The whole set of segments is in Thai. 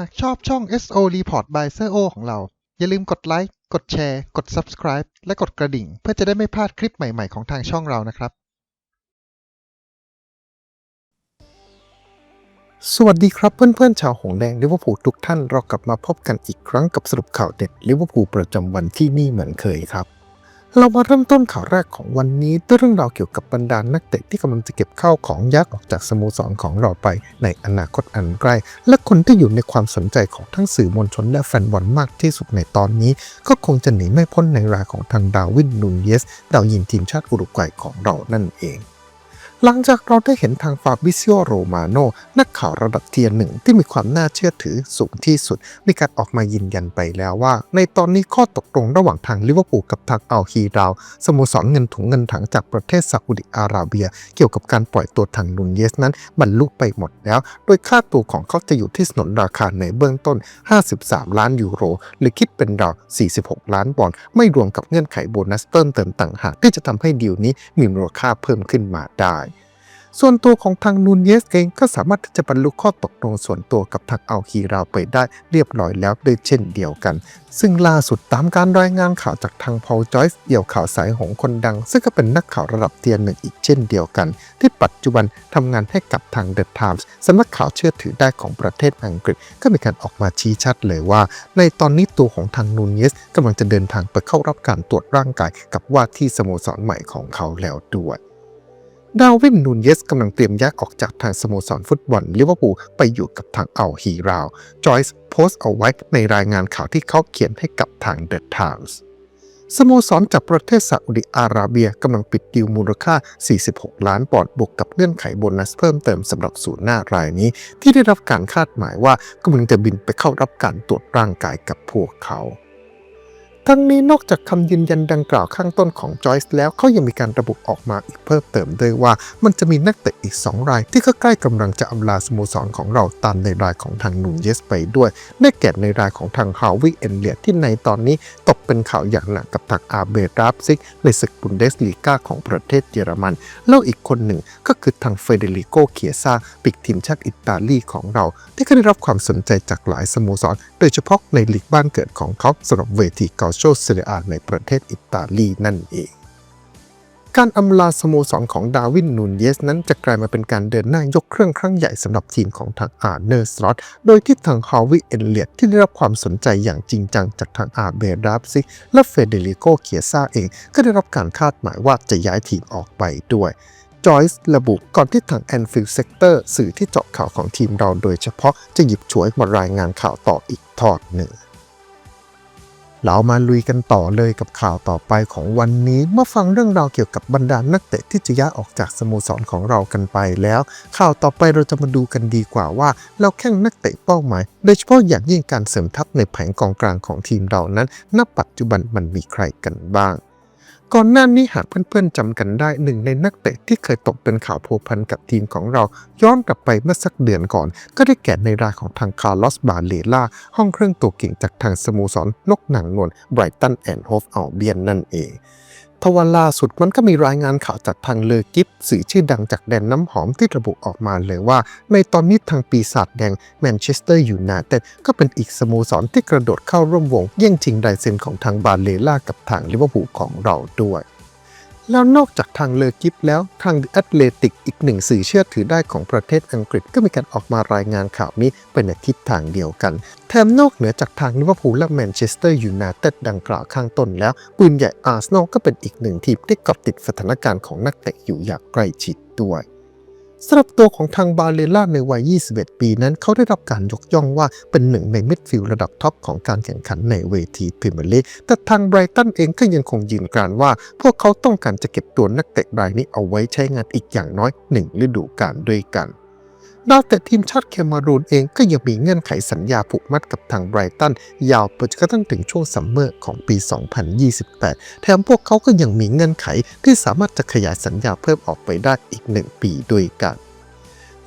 หากชอบช่อง SO Report by s โ o ของเรา อย่าลืมกดไลค์ กดแชร์ กด Subscribe และกดกระดิ่ง เพื่อจะได้ไม่พลาดคลิปใหม่ ๆ ของทางช่องเรานะครับ สวัสดีครับเพื่อนๆ ชาวหงแดงลิเวอร์พูลทุกท่านเรากลับมาพบกันอีกครั้งกับสรุปข่าวเด็ดลิเวอร์พูลประจำวันที่นี่เหมือนเคยครับ เรามาเริ่มต้นข่าวแรกของวันนี้ด้วยเรื่องราวเกี่ยวกับบรรดานักเตะที่กำลังจะเก็บข้าวของยักษ์ออกจากสโมสรของเราไปในอนาคตอันใกล้ และคนที่อยู่ในความสนใจของทั้งสื่อมวลชนและแฟนบอลมากที่สุดในตอนนี้ ก็คงจะหนีไม่พ้นในรายของทางดาวินนูนเยสดาวยิงทีมชาติอุรุกวัยของเรานั่นเอง หลังจากเราได้เห็นทางฟาบิซิโอโรมาโนนักข่าวระดับเทียร์หนึ่งที่มีความน่าเชื่อถือสูงที่สุดมีการออกมายืนยันไปแล้วว่า ในตอนนี้ข้อตกลงระหว่างทางลิเวอร์พูลกับทางอัลฮีราวสโมสรเงินถุงเงินถังจากประเทศซาอุดิอาระเบีย เกี่ยวกับการปล่อยตัวทางนุนเยสนั้นบรรลุไปหมดแล้ว โดยค่าตัวของเขาจะอยู่ที่สนนราคาในเบื้องต้น 53 ล้านยูโร หรือคิดเป็นราว 46 ล้านปอนด์ไม่รวมกับเงื่อนไขโบนัสเติมเติมต่างหากที่จะทำให้ดีลนี้มีมูลค่าเพิ่มขึ้นมาได้ ส่วนตัวของทางนูนเยสเองก็สามารถที่จะบรรลุข้อตกลงส่วนตัวกับทางอัลฮีราไปได้เรียบร้อยแล้วด้วยเช่นเดียวกัน ซึ่งล่าสุดตามการรายงานข่าวจากทางพอลจอยส์เดี่ยวข่าวสายหงคนดัง ซึ่งก็เป็นนักข่าวระดับเทียร์หนึ่งอีกเช่นเดียวกัน ที่ปัจจุบันทำงานให้กับทางเดอะไทมส์สำนักข่าวเชื่อถือได้ของประเทศอังกฤษ ก็มีการออกมาชี้ชัดเลยว่า ในตอนนี้ตัวของทางนูนเยสกำลังจะเดินทางไปเข้ารับการตรวจร่างกายกับว่าที่สโมสรใหม่ของเขาแล้วด้วย ดาวินนูนเยสกำลังเตรียมแยกออกจากทางสโมสรฟุตบอลลิเวอร์พูลไปอยู่กับทางเอัลฮีราว จอยส์โพสต์เอาไว้ในรายงานข่าวที่เขาเขียนให้กับทางเดอะไทมส์สโมสรจากประเทศซาอุดิอาระเบียกำลังปิดดีลมูลค่า 46 ล้านปอนด์บวกกับเงื่อนไขโบนัสเพิ่มเติมสำหรับศูนย์หน้ารายนี้ ที่ได้รับการคาดหมายว่ากำลังจะบินไปเข้ารับการตรวจร่างกายกับพวกเขา ทั้งนี้นอกจากคำยืนยันดังกล่าวข้างต้นของจอยส์แล้วเขายังมีการระบุออกมาอีกเพิ่มเติมด้วยว่า มันจะมีนักเตะอีก 2 ราย ที่ก็ใกล้กำลังจะอำลาสโมสรของเราตามในรายของทางนูนเยสไปด้วย ได้แก่ในรายของทางฮาวิเอนเลียที่ในตอนนี้ตกเป็นข่าวอย่างหนักกับทางอาเบราบซิกในศึกบุนเดสลีกาของประเทศเยอรมัน แล้วอีกคนหนึ่งก็คือทางเฟเดริโกเคียซาปีกทีมชาติอิตาลีของเรา ที่ก็ได้รับความสนใจจากหลายสโมสร โดยเฉพาะในลีกบ้านเกิดของเขาสำหรับเวทีเกาโชเซเรียในประเทศอิตาลีนั่นเอง การอำลาสโมสรของดาวินนูนเยสนั้นจะกลายมาเป็นการเดินหน้ายกเครื่องครั้งใหญ่สำหรับทีมของทางอาร์เนอร์สลอตโดยที่ทางฮาวิเอนเลียตที่ได้รับความสนใจอย่างจริงจังจากทางอาเบราบซิกและเฟเดริโกเคียซาเองก็ได้รับการคาดหมายว่าจะย้ายทีมออกไปด้วยจอยส์ระบุก่อนที่ทางแอนฟิลเซกเตอร์สื่อที่เจาะข่าวของทีมเราโดยเฉพาะจะหยิบฉวยมารายงานข่าวต่ออีกทอดหนึ่ง เรามาลุยกันต่อเลยกับข่าวต่อไปของวันนี้ เมื่อฟังเรื่องราวเกี่ยวกับบรรดานักเตะที่จะย้ายออกจากสโมสรของเรากันไปแล้ว ข่าวต่อไปเราจะมาดูกันดีกว่าว่า เราแข่งนักเตะเป้าหมาย โดยเฉพาะอย่างยิ่งการเสริมทัพในแผงกองกลางของทีมเรานั้น ณ ปัจจุบันมันมีใครกันบ้าง ก่อนหน้านี้หากเพื่อนๆจำกันได้หนึ่งในนักเตะที่เคยตกเป็นข่าวผัวพันกับทีมของเรา ย้อนกลับไปเมื่อสักเดือนก่อน ก็ได้แก่ในรายของทางคาร์ลอสบาเลล่าห้องเครื่องตัวเก่งจากทางสโมสรนกหนังนวลไบรตันแอนด์โฮฟอัลเบียนนั่นเอง ทว่าล่าสุดมันก็มีรายงานข่าวจากทางเลอกิฟสื่อชื่อดังจากแดนน้ำหอมที่ระบุออกมาเลยว่า ในตอนนี้ทางปีศาจแดงแมนเชสเตอร์ยูไนเต็ดก็เป็นอีกสโมสรที่กระโดดเข้าร่วมวงแย่งชิงไดเซนของทางบาเลล่ากับทางลิเวอร์พูลของเราด้วย แล้วนอกจากทางเลอกิฟแล้วทางแอตเลติกอีกหนึ่งสื่อเชื่อถือได้ของประเทศอังกฤษก็มีการออกมารายงานข่าวนี้ไปในทิศทางเดียวกัน แถมนอกเหนือจากทางลิเวอร์พูลและแมนเชสเตอร์ยูไนเต็ดดังกล่าวข้างต้นแล้ว ปืนใหญ่อาร์เซนอลก็เป็นอีกหนึ่งทีมที่เกาะติดสถานการณ์ของนักเตะอยู่อย่างใกล้ชิดด้วย สำหรับตัวของทางบาเลล่าในวัย 21 ปีนั้น เขาได้รับการยกย่องว่าเป็นหนึ่งในมิดฟิลด์ระดับท็อปของการแข่งขันในเวทีพรีเมียร์ลีก แต่ทางไบรตันเองก็ยังคงยืนกรานว่า พวกเขาต้องการจะเก็บตัวนักเตะรายนี้เอาไว้ใช้งานอีกอย่างน้อยหนึ่งฤดูกาลด้วยกัน นอกจากทีมชาติเคมารูนเองก็ยังมีเงื่อนไขสัญญาผูกมัดกับทางไบรตัน ยาวไปจนกระทั่งถึงช่วงซัมเมอร์ของปี 2028 แถมพวกเขาก็ยังมีเงื่อนไขที่สามารถจะขยายสัญญาเพิ่มออกไปได้อีกหนึ่งปีด้วยกัน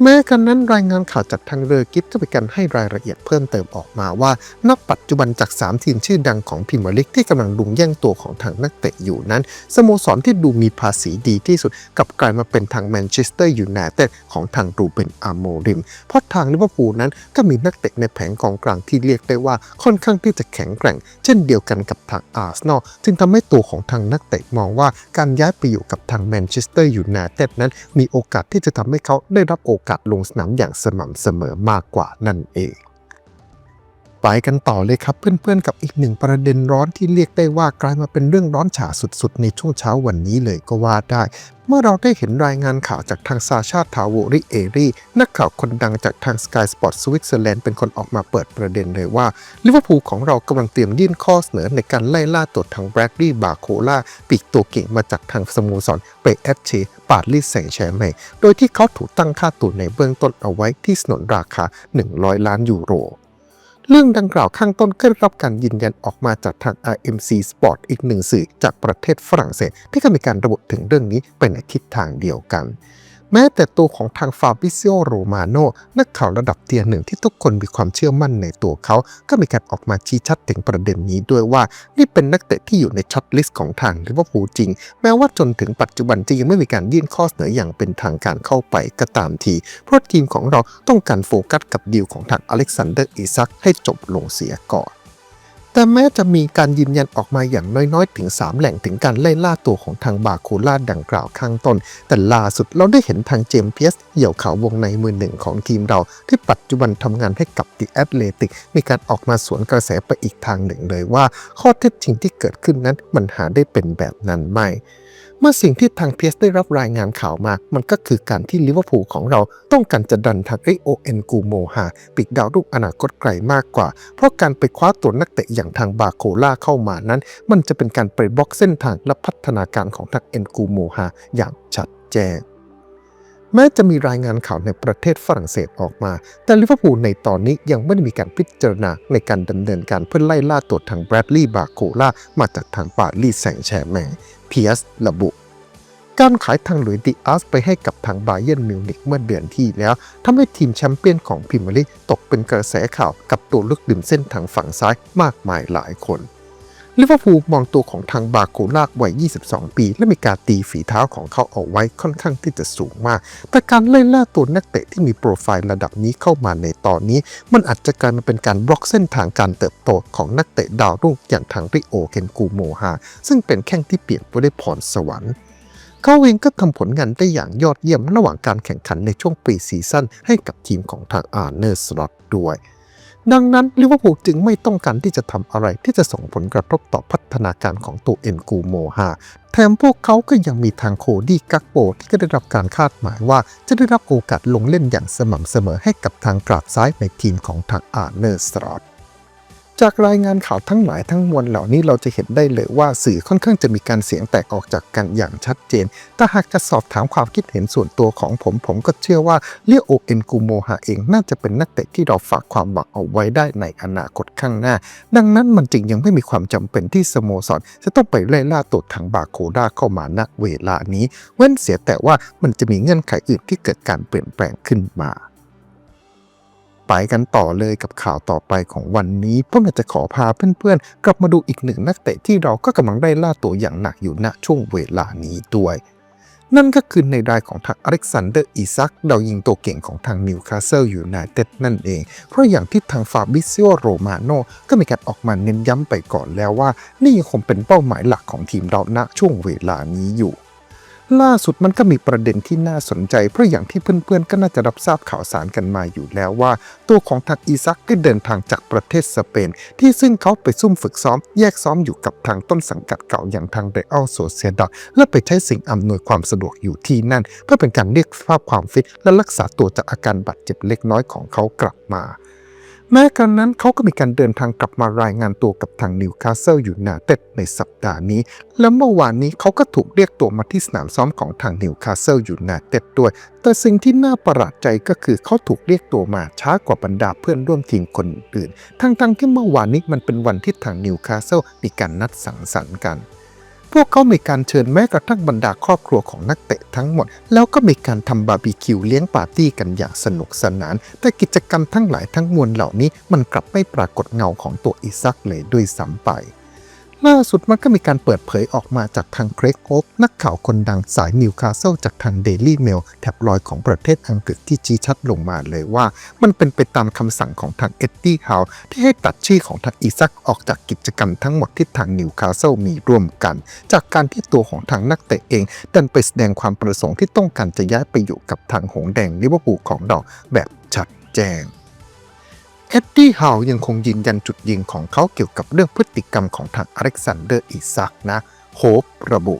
แม้กันนั้นรายงานข่าวจากทางเรือกิฟก็เป็นการให้รายละเอียดเพิ่มเติมออกมาว่าณปัจจุบันจาก 3 ทีมชื่อดังของพรีเมียร์ลีกที่กำลังดุงแย่งตัวของทางนักเตะอยู่นั้น สโมสรที่ดูมีภาษีดีที่สุดกลับกลายมาเป็นทางแมนเชสเตอร์ยูไนเต็ดของทางรูเบนอาร์โมริม เพราะทางลิเวอร์พูลนั้นก็มีนักเตะในแผงกองกลางที่เรียกได้ว่าค่อนข้างที่จะแข็งแกร่ง เช่นเดียวกันกับทางอาร์เซนอลจึงทำให้ตัวของทางนักเตะมองว่าการย้ายไปอยู่กับทางแมนเชสเตอร์ยูไนเต็ดนั้น มีโอกาสที่จะทำให้เขาได้รับโอกาสลงสนามอย่างสม่ำเสมอมากกว่านั่นเอง ไปกันต่อเลยครับเพื่อนๆกับอีกหนึ่งประเด็นร้อนที่เรียกได้ว่ากลายมาเป็นเรื่องร้อนฉาสุดๆ ในช่วงเช้าวันนี้เลยก็ว่าได้ เมื่อเราได้เห็นรายงานข่าวจากทางซาชาทาวริเอรีนักข่าวคนดังจากทาง Sky Sport สวิตเซอร์แลนด์เป็นคนออกมาเปิดประเด็นเลยว่าลิเวอร์พูลของเรากำลังเตรียมยื่นข้อเสนอในการไล่ล่าตัวทางแบรดลีย์บาโคล่าปีกตัวเก่งมาจากทางสโมสรเปเอชเชปาลีแสงแชร์แมงโดยที่เขาถูกตั้งค่าตัวในเบื้องต้นเอาไว้ที่สนนราคา 100 ล้านยูโร เรื่องดังกล่าวข้างต้นก็ได้รับการยืนยันออกมาจากทาง RMC Sport อีกหนึ่งสื่อจากประเทศฝรั่งเศส ที่ก็มีการระบุถึงเรื่องนี้ไปในทิศทางเดียวกัน แม้แต่ตัวของทางฟาบิซิโอโรมาโนนักข่าวระดับเทียหนึ่งที่ทุกคนมีความเชื่อมั่นในตัวเขา ก็มีการออกมาชี้ชัดถึงประเด็นนี้ด้วยว่า นี่เป็นนักเตะที่อยู่ในช็อตลิสต์ของทางลิเวอร์พูลจริง แม้ว่าจนถึงปัจจุบันจะยังไม่มีการยื่นข้อเสนออย่างเป็นทางการเข้าไปก็ตามที เพราะทีมของเราต้องการโฟกัสกับดีลของทางอเล็กซานเดอร์อิซักให้จบลงเสียก่อน แต่แม้จะมีการยืนยันออกมาอย่างน้อยๆ ถึง 3 แหล่งถึงการไล่ล่าตัวของทางบาโคล่าดังกล่าวข้างต้น แต่ล่าสุดเราได้เห็นทางเจมส์เพียสเหี่ยวขาววงในมือหนึ่งของทีมเรา ที่ปัจจุบันทำงานให้กับดิแอตเลติก มีการออกมาสวนกระแสไปอีกทางหนึ่งเลยว่า ข้อเท็จจริงที่เกิดขึ้นนั้นมันหาได้เป็นแบบนั้นไม่ เมื่อสิ่งที่ทางเพียสได้รับรายงานข่าวมา มันก็คือการที่ลิเวอร์พูลของเราต้องการจะดันทางไอโอเอ็นกูโมฮาปีกดาวรุ่งอนาคตไกลมากกว่า เพราะการไปคว้าตัวนักเตะอย่างทางบาโคล่าเข้ามานั้น มันจะเป็นการไปบล็อกเส้นทางและพัฒนาการของทางเอ็นกูโมฮาอย่างชัดแจ้งแม้จะมีรายงานข่าวในประเทศฝรั่งเศสออกมา แต่ลิเวอร์พูลในตอนนี้ยังไม่ได้มีการพิจารณาในการดำเนินการเพื่อไล่ล่าตัวทางแบรดลีย์บาโคล่ามาจากทางปารีสแซงต์แชร์แมง เพียสระบุ การขายทางหลุยส์ดิอาสไปให้กับทางบาเยนมิวนิกเมื่อเดือนที่แล้วทำให้ทีมแชมเปี้ยนของพรีเมียร์ลีกตกเป็นกระแสข่าวกับตัวลึกดื่มเส้นทางฝั่งซ้ายมากมายหลายคน ลิเวอร์พูลมองตัวของทางบาโคลากวัย 22 ปี และมีการตีฝีเท้าของเขาเอาไว้ค่อนข้างที่จะสูงมาก แต่การไล่ล่าตัวนักเตะที่มีโปรไฟล์ระดับนี้เข้ามาในตอนนี้ มันอาจจะกลายมาเป็นการบล็อกเส้นทางการเติบโตของนักเตะดาวรุ่งอย่างทางริโอเคนกูโมฮาซึ่งเป็นแข้งที่เปลี่ยนไปด้วยพรสวรรค์เขาเองก็ทำผลงานได้อย่างยอดเยี่ยมระหว่างการแข่งขันในช่วงปีซีซั่นให้กับทีมของทางอาร์เนอร์สล็อตด้วย ดังนั้นลิเวอร์พูลจึงไม่ต้องการที่จะทำอะไรที่จะส่งผลกระทบต่อพัฒนาการของตัวเอ็นกูโมฮาแถมพวกเขาก็ยังมีทางโคดี้กักโปที่ก็ได้รับการคาดหมายว่า จะได้รับโอกาสลงเล่นอย่างสม่ำเสมอให้กับทางกราบซ้ายในทีมของทางอาร์เนอร์สตรอต จากรายงานข่าวทั้งหลายทั้งมวลเหล่านี้เราจะเห็นได้เลยว่าสื่อค่อนข้างจะมีการเสียงแตกออกจากกันอย่างชัดเจนแต่หากจะสอบถามความคิดเห็นส่วนตัวของผม ผมก็เชื่อว่าเลียโอเอ็นกูโมฮาเองน่าจะเป็นนักเตะที่เราฝากความหวังเอาไว้ได้ในอนาคตข้างหน้า ดังนั้นมันจึงยังไม่มีความจำเป็นที่สโมสรจะต้องไปไล่ล่าตัวทางบาโคด้าเข้ามาณเวลานี้ เว้นเสียแต่ว่ามันจะมีเงื่อนไขอื่นที่เกิดการเปลี่ยนแปลงขึ้นมา ไปกันต่อเลยกับข่าวต่อไปของวันนี้ผมอยากจะขอพาเพื่อนๆ กลับมาดูอีกหนึ่งนักเตะที่เราก็กำลังได้ล่าตัวอย่างหนักอยู่ณช่วงเวลานี้ด้วย นั่นก็คือในรายของทางอเล็กซานเดอร์อิซักดาวยิงตัวเก่งของทางนิวคาสเซิลยูไนเต็ดนั่นเอง เพราะอย่างที่ทางฟาบิซิโอโรมาโนก็มีการออกมาเน้นย้ำไปก่อนแล้วว่า นี่ยังคงเป็นเป้าหมายหลักของทีมเราณช่วงเวลานี้อยู่ ล่าสุดมันก็มีประเด็นที่น่าสนใจ เพราะอย่างที่เพื่อนๆ ก็น่าจะรับทราบข่าวสารกันมาอยู่แล้วว่า ตัวของทางอีซักก็เดินทางจากประเทศสเปน ที่ซึ่งเขาไปซุ่มฝึกซ้อม แยกซ้อมอยู่กับทางต้นสังกัดเก่าอย่างทางเรอัลโซเซียดาและไปใช้สิ่งอำนวยความสะดวกอยู่ที่นั่น เพื่อเป็นการเรียกสภาพความฟิตและรักษาตัวจากอาการบาดเจ็บเล็กน้อยของเขากลับมา แม้กระนั้นเขาก็มีการเดินทางกลับมารายงานตัวกับทางนิวคาสเซิลยูไนเต็ดในสัปดาห์นี้ และเมื่อวานนี้เขาก็ถูกเรียกตัวมาที่สนามซ้อมของทางนิวคาสเซิลยูไนเต็ดด้วย แต่สิ่งที่น่าประหลาดใจก็คือเขาถูกเรียกตัวมาช้ากว่าบรรดาเพื่อนร่วมทีมคนอื่น ทั้งๆที่เมื่อวานนี้มันเป็นวันที่ทางนิวคาสเซิลมีการนัดสังสรรค์กัน พวกเขามีการเชิญแม้กระทั่งบรรดาครอบครัวของนักเตะทั้งหมด แล้วก็มีการทำบาร์บีคิวเลี้ยงปาร์ตี้กันอย่างสนุกสนาน แต่กิจกรรมทั้งหลายทั้งมวลเหล่านี้มันกลับไม่ปรากฏเงาของตัวอิซักเลยด้วยซ้ำไป ล่าสุดมันก็มีการเปิดเผยออกมาจากทางเกรกโอ๊กนักข่าวคนดังสายนิวคาสเซิลจากทางเดลี่เมลแท็บลอยของประเทศอังกฤษที่ชี้ชัดลงมาเลยว่า มันเป็นไปตามคำสั่งของทางเอ็ดดี้ฮาวที่ให้ตัดชื่อของทางอีซักออกจากกิจกรรมทั้งหมดที่ทางนิวคาสเซิลมีร่วมกัน จากการที่ตัวของทางนักเตะเอง ดันไปแสดงความประสงค์ที่ต้องการจะย้ายไปอยู่กับทางหงแดงลิเวอร์พูลของดอกแบบชัดแจ้ง เอ็ดดี้ฮาวยังคงยืนยันจุดยืนของเขาเกี่ยวกับเรื่องพฤติกรรมของทางอเล็กซานเดอร์อิซักนะโฮประบุ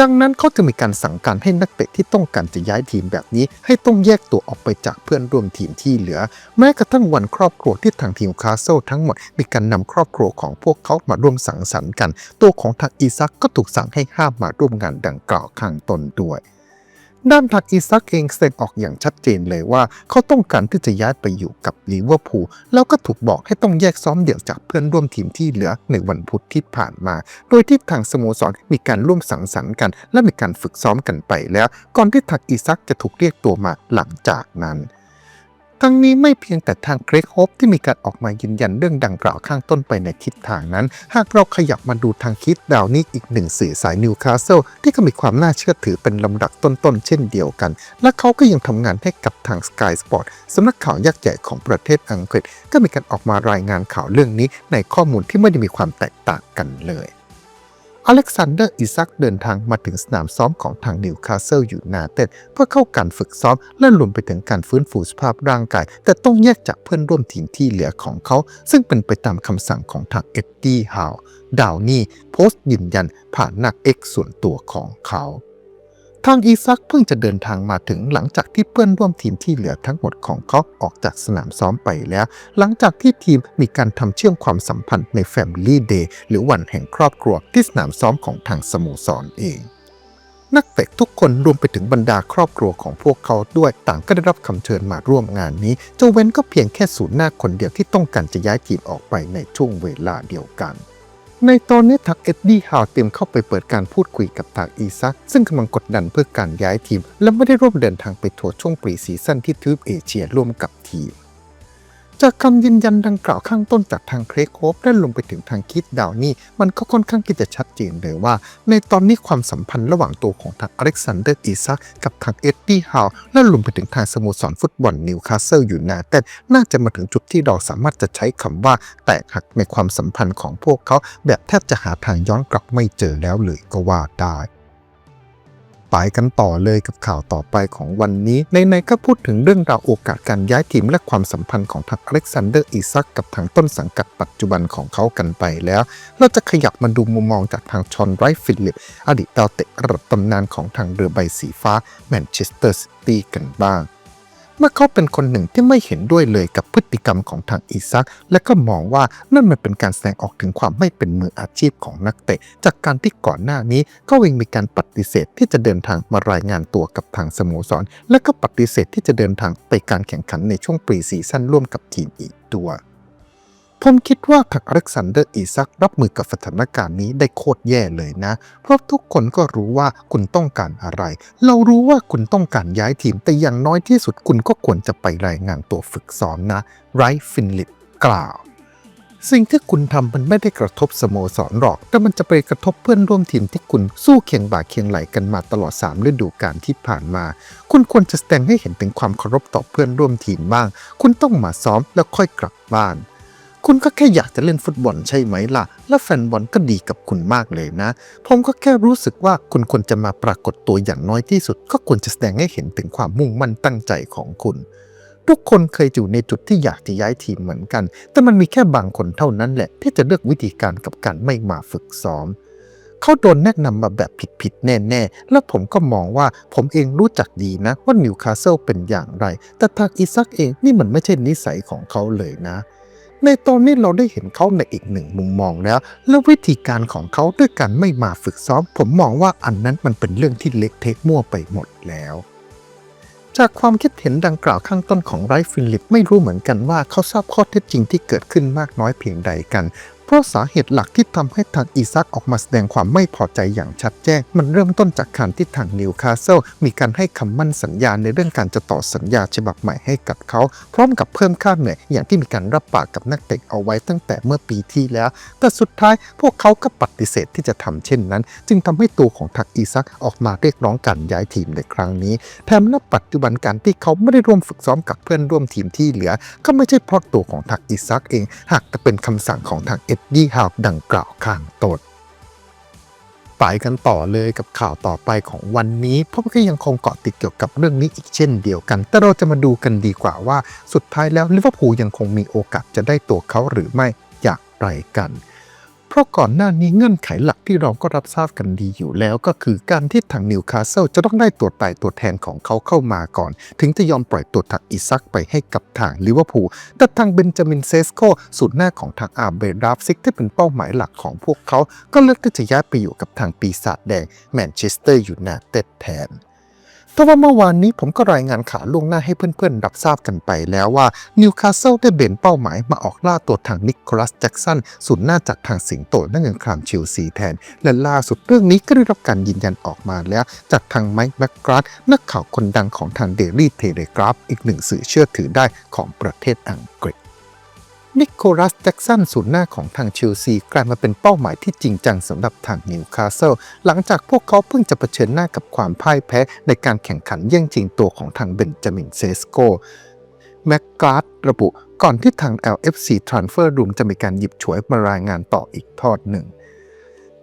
ดังนั้นเขาจะมีการสั่งการให้นักเตะที่ต้องการจะย้ายทีมแบบนี้ ให้ต้องแยกตัวออกไปจากเพื่อนร่วมทีมที่เหลือ แม้กระทั่งวันครอบครัวที่ทางทีมคาสเซิลทั้งหมด มีการนำครอบครัวของพวกเขามาร่วมสังสรรค์กัน ตัวของทางอีซักก็ถูกสั่งให้ห้ามมาร่วมงานดังกล่าวข้างตนด้วย ด้านทางอีซักเองแสดงออกอย่างชัดเจนเลยว่า เขาต้องการที่จะย้ายไปอยู่กับลิเวอร์พูลแล้วก็ถูกบอกให้ต้องแยกซ้อมเดี่ยวจากเพื่อนร่วมทีมที่เหลือในวันพุธที่ผ่านมา โดยที่ทางสโมสรมีการร่วมสังสรรค์กัน และมีการฝึกซ้อมกันไปแล้ว ก่อนที่ทักอีซักจะถูกเรียกตัวมาหลังจากนั้น ทั้งนี้ไม่เพียงแต่ทางเกรกโฮปที่มีการออกมายืนยันเรื่องดังกล่าวข้างต้นไปในทิศทางนั้น หากเราขยับมาดูทางคิดดาวนี่อีกหนึ่งสื่อสายนิวคาสเซิลที่ก็มีความน่าเชื่อถือเป็นลำดับต้นๆ เช่นเดียวกัน และเขาก็ยังทำงานให้กับทาง Sky Sport สำนักข่าวยักษ์ใหญ่ของประเทศอังกฤษ ก็มีการออกมารายงานข่าวเรื่องนี้ในข้อมูลที่ไม่ได้มีความแตกต่างกันเลย อเล็กซานเดอร์อิซักเดินทางมาถึงสนามซ้อมของทางนิวคาสเซิลอยู่นาเต็ดเพื่อเข้าการฝึกซ้อมและรวมไปถึงการฟื้นฟูสภาพร่างกาย แต่ต้องแยกจากเพื่อนร่วมทีมที่เหลือของเขา ซึ่งเป็นไปตามคำสั่งของทางเอ็ดดี้ฮาวดาวนี่โพสต์ยืนยันผ่านนักเอ็กส่วนตัวของเขา ทางอีซักเพิ่งจะเดินทางมาถึงหลังจากที่เพื่อนร่วมทีมที่เหลือทั้งหมดของเขาออกจากสนามซ้อมไปแล้ว หลังจากที่ทีมมีการทำเชื่อมความสัมพันธ์ใน Family Day หรือวันแห่งครอบครัวที่สนามซ้อมของทางสโมสรเองนักเตะทุกคนรวมไปถึงบรรดาครอบครัวของพวกเขาด้วยต่างก็ได้รับคำเชิญมาร่วมงานนี้เจ้าเว้นก็เพียงแค่ศูนย์หน้าคนเดียวที่ต้องการจะย้ายทีมออกไปในช่วงเวลาเดียวกัน ในตอนนี้ทางเอ็ดดี้ฮาวเตรียมเข้าไปเปิดการพูดคุยกับทางอีซักซึ่งกำลังกดดันเพื่อการย้ายทีม และไม่ได้ร่วมเดินทางไปทัวร์ช่วงปรีซีซั่นที่ทวีปเอเชียร่วมกับทีม จากคำยืนยันดังกล่าวข้างต้นจากทางเครกโฮปและลงไปถึงทางคิดดาวนี่มันก็ค่อนข้างที่จะชัดเจนเลยว่า ในตอนนี้ความสัมพันธ์ระหว่างตัวของทางอเล็กซานเดอร์อีซักกับทางเอ็ดดี้ฮาวและรวมไปถึงทางสโมสรฟุตบอลนิวคาสเซิลอยู่นาแต่น่าจะมาถึงจุดที่เราสามารถจะใช้คำว่า แตกหักในความสัมพันธ์ของพวกเขา แบบแทบจะหาทางย้อนกลับไม่เจอแล้วเลยก็ว่าได้ ไปกันต่อเลยกับข่าวต่อไปของวันนี้ ในๆก็พูดถึงเรื่องราวโอกาสการย้ายทีมและความสัมพันธ์ของทางอเล็กซานเดอร์อีซักกับทางต้นสังกัดปัจจุบันของเขากันไปแล้ว เราจะขยับมาดูมุมมองจากทางชอนไรฟิลิป อดีตดาวเตะระดับตำนานของทางเรือใบสีฟ้าแมนเชสเตอร์ซิตี้กันบ้าง เมื่อเขาเป็นคนหนึ่งที่ไม่เห็นด้วยเลยกับพฤติกรรมของทางอีซัก และก็มองว่านั่นมันเป็นการแสดงออกถึงความไม่เป็นมืออาชีพของนักเตะ จากการที่ก่อนหน้านี้ก็เองมีการปฏิเสธที่จะเดินทางมารายงานตัวกับทางสโมสร และก็ปฏิเสธที่จะเดินทางไปการแข่งขันในช่วงปรีซีซั่นร่วมกับทีมอีกด้วย ผมคิดว่าทางอเล็กซานเดอร์อีซักรับมือกับสถานการณ์นี้ได้โคตรแย่เลยนะ เพราะทุกคนก็รู้ว่าคุณต้องการอะไร เรารู้ว่าคุณต้องการย้ายทีม แต่อย่างน้อยที่สุดคุณก็ควรจะไปรายงานตัวฝึกซ้อมนะ ไรฟินลิปกล่าว สิ่งที่คุณทำมันไม่ได้กระทบสโมสรหรอก แต่มันจะไปกระทบเพื่อนร่วมทีมที่คุณสู้เคียงบ่าเคียงไหลกันมาตลอด3ฤดูกาลที่ผ่านมา คุณควรจะแสดงให้เห็นถึงความเคารพต่อเพื่อนร่วมทีมบ้าง คุณต้องมาซ้อมแล้วค่อยกลับบ้าน คุณก็แค่อยากจะเล่นฟุตบอลใช่ไหมล่ะ และแฟนบอลก็ดีกับคุณมากเลยนะ ผมก็แค่รู้สึกว่าคุณควรจะมาปรากฏตัวอย่างน้อยที่สุด ก็ควรจะแสดงให้เห็นถึงความมุ่งมั่นตั้งใจของคุณ ทุกคนเคยอยู่ในจุดที่อยากจะย้ายทีมเหมือนกัน แต่มันมีแค่บางคนเท่านั้นแหละ ที่จะเลือกวิธีการกับการไม่มาฝึกซ้อมเขาโดนแนะนำมาแบบผิดๆแน่ๆ และผมก็มองว่าผมเองรู้จักดีนะว่านิวคาสเซิลเป็นอย่างไร แต่ทางอีซักเองนี่มันไม่ใช่นิสัยของเขาเลยนะ ในตอนนี้เราได้เห็นเขาในอีกหนึ่งมุมมองแล้ว และวิธีการของเขาด้วยการไม่มาฝึกซ้อม ผมมองว่าอันนั้นมันเป็นเรื่องที่เล็กเทคมั่วไปหมดแล้วจากความคิดเห็นดังกล่าวข้างต้นของไรฟ์ฟิลิป ไม่รู้เหมือนกันว่าเขาทราบข้อเท็จจริงที่เกิดขึ้นมากน้อยเพียงใดกัน เพราะสาเหตุหลักที่ทำให้ทางอีซักออกมาแสดงความไม่พอใจอย่างชัดแจ้ง มันเริ่มต้นจากการที่ทางนิวคาสเซิลมีการให้คำมั่นสัญญาในเรื่องการจะต่อสัญญาฉบับใหม่ให้กับเขา พร้อมกับเพิ่มค่าเหนื่อยอย่างที่มีการรับปากกับนักเตะเอาไว้ตั้งแต่เมื่อปีที่แล้ว แต่สุดท้ายพวกเขาก็ปฏิเสธที่จะทำเช่นนั้น จึงทำให้ตัวของทักอีซักออกมาเรียกร้องการย้ายทีมในครั้งนี้แถมณปัจจุบันการที่เขาไม่ได้ร่วมฝึกซ้อมกับเพื่อนร่วมทีมที่เหลือ ก็ไม่ใช่เพราะตัวของทักอีซักเอง หากแต่เป็นคำสั่งของทางเอ็ดดี้ฮาวดังกล่าวข้างต้นไปกันต่อเลยกับข่าวต่อไปของวันนี้เพราะก็ยังคงเกาะติดเกี่ยวกับเรื่องนี้อีกเช่นเดียวกัน แต่เราจะมาดูกันดีกว่าว่า สุดท้ายแล้วลิเวอร์พูลยังคงมีโอกาสจะได้ตัวเขาหรือไม่อย่างไรกัน เพราะก่อนหน้านี้เงื่อนไขหลักที่เราก็รับทราบกันดีอยู่แล้ว ก็คือการที่ทางนิวคาสเซิลจะต้องได้ตัวตายตัวแทนของเขาเข้ามาก่อน ถึงจะยอมปล่อยตัวทักอิซักไปให้กับทางลิเวอร์พูลแต่ทางเบนจามินเซสโกสูตรหน้าของทางอาเบราฟซิกที่เป็นเป้าหมายหลักของพวกเขา ก็เลือกที่จะย้ายไปอยู่กับทางปีศาจแดงแมนเชสเตอร์ยูไนเต็ดแทน แต่ว่าเมื่อวานนี้ผมก็รายงานข่าวล่วงหน้าให้เพื่อนๆ รับทราบกันไปแล้วว่านิวคาสเซิลได้เบนเป้าหมายมาออกล่าตัวทางนิโคลัสแจ็กสันสูนย์หน้าจากทางสิงโตและเงินครามชิลซีแทน และล่าสุดเรื่องนี้ก็ได้รับการยืนยันออกมาแล้ว จากทางไมค์แมกกราดนักข่าวคนดังของทางเดลี่เทเลกราฟอีกหนึ่งสื่อเชื่อถือได้ของประเทศอังกฤษ นิโคลัสแจ็กสันศูนย์หน้าของทางเชลซีกลายมาเป็นเป้าหมายที่จริงจังสำหรับทางนิวคาสเซิลหลังจากพวกเขาเพิ่งจะเผชิญหน้ากับความพ่ายแพ้ในการแข่งขันแย่งชิงตัวของทางเบนจามินเซสโกแม็กการ์ดระบุก่อนที่ทาง LFC Transfer Room จะมีการหยิบฉวยมารายงานต่ออีกทอดหนึ่ง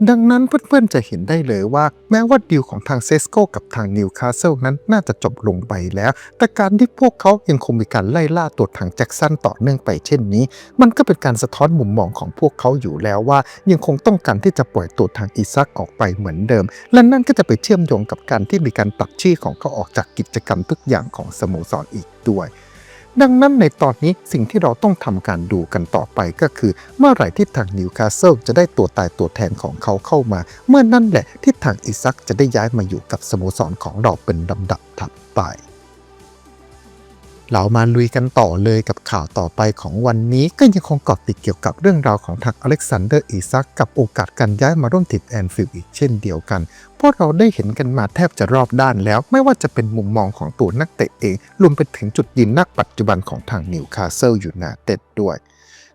ดังนั้นเพื่อนๆจะเห็นได้เลยว่า แม้ว่าดีลของทางเซสโกกับทางนิวคาสเซิลนั้นน่าจะจบลงไปแล้ว แต่การที่พวกเขายังคงมีการไล่ล่าตัวทางแจ็คสันต่อเนื่องไปเช่นนี้ มันก็เป็นการสะท้อนมุมมองของพวกเขาอยู่แล้วว่า ยังคงต้องการที่จะปล่อยตัวทางอีซักออกไปเหมือนเดิม และนั่นก็จะไปเชื่อมโยงกับการที่มีการตัดชื่อของเขาออกจากกิจกรรมทุกอย่างของสโมสรอีกด้วย ดังนั้นในตอนนี้สิ่งที่เราต้องทำการดูกันต่อไปก็คือ เมื่อไหร่ที่ทางนิวคาสเซิลจะได้ตัวตายตัวแทนของเขาเข้ามา เมื่อนั่นแหละที่ทางอิซักจะได้ย้ายมาอยู่กับสโมสรของเราเป็นลำดับถัดไป เรามาลุยกันต่อเลยกับข่าวต่อไปของวันนี้ก็ยังคงเกาะติดเกี่ยวกับเรื่องราวของทางอเล็กซานเดอร์อีซักกับโอกาสการย้ายมาร่วมติดแอนฟิลด์อีกเช่นเดียวกันเพราะเราได้เห็นกันมาแทบจะรอบด้านแล้ว ไม่ว่าจะเป็นมุมมองของตัวนักเตะเองรวมไปถึงจุดยืนนักปัจจุบันของทางนิวคาสเซิลยูไนเต็ดด้วย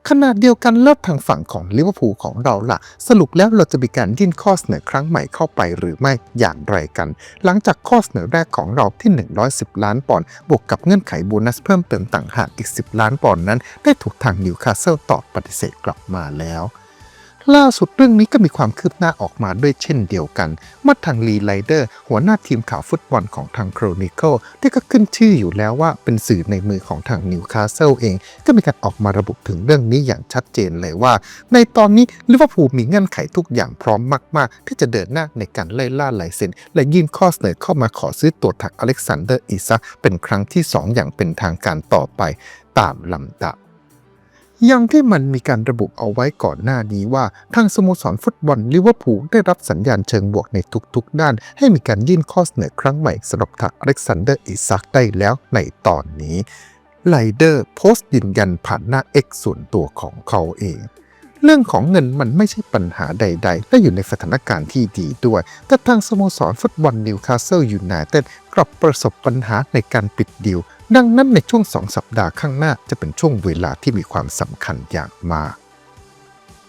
ขณะเดียวกันเลิศทางฝั่งของลิเวอร์พูลของเราล่ะ สรุปแล้วเราจะมีการยื่นข้อเสนอครั้งใหม่เข้าไปหรือไม่อย่างไรกัน หลังจากข้อเสนอแรกของเราที่ 110 ล้านปอนด์บวกกับเงื่อนไขโบนัสเพิ่มเติมต่างหากอีก 10 ล้านปอนด์นั้น ได้ถูกทางนิวคาสเซิลตอบปฏิเสธกลับมาแล้ว ล่าสุดเรื่องนี้ก็มีความคืบหน้าออกมาด้วยเช่นเดียวกันเมื่อทางลีไลเดอร์ หัวหน้าทีมข่าวฟุตบอลของทางโครนิเคิลที่ก็ขึ้นชื่ออยู่แล้วว่าเป็นสื่อในมือของทางนิวคาสเซิลเอง ก็มีการออกมาระบุถึงเรื่องนี้อย่างชัดเจนเลยว่า ในตอนนี้ลิเวอร์พูลมีเงื่อนไขทุกอย่างพร้อมมาก ๆ ที่จะเดินหน้าในการไล่ล่าลายเซ็นและยื่นข้อเสนอเข้ามาขอซื้อตัวถักอเล็กซานเดอร์อิซักเป็นครั้งที่ 2 อย่างเป็นทางการต่อไปตามลำดับ อย่างที่มันมีการระบุเอาไว้ก่อนหน้านี้ว่า ทางสโมสรฟุตบอลลิเวอร์พูลได้รับสัญญาณเชิงบวกในทุกๆ ด้าน ให้มีการยื่นข้อเสนอครั้งใหม่สำหรับทางอเล็กซานเดอร์อิซักได้แล้วในตอนนี้ไลเดอร์โพสต์ยืนยันผ่านหน้า X ส่วนตัวของเขาเอง เรื่องของเงินมันไม่ใช่ปัญหาใด ๆ และอยู่ในสถานการณ์ที่ดีด้วย แต่ทางสโมสรฟุตบอลนิวคาสเซิลยูไนเต็ดกลับประสบปัญหาในการปิดดีลดังนั้นในช่วงสองสัปดาห์ข้างหน้าจะเป็นช่วงเวลาที่มีความสำคัญอย่างมาก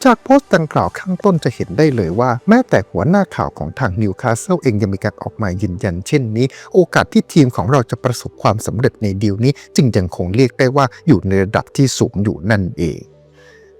จากโพสต์ดังกล่าวข้างต้นจะเห็นได้เลยว่า แม้แต่หัวหน้าข่าวของทางนิวคาสเซิลเองยังมีการออกมายืนยันเช่นนี้ โอกาสที่ทีมของเราจะประสบความสำเร็จในดีลนี้ จึงยังคงเรียกได้ว่าอยู่ในระดับที่สูงอยู่นั่นเอง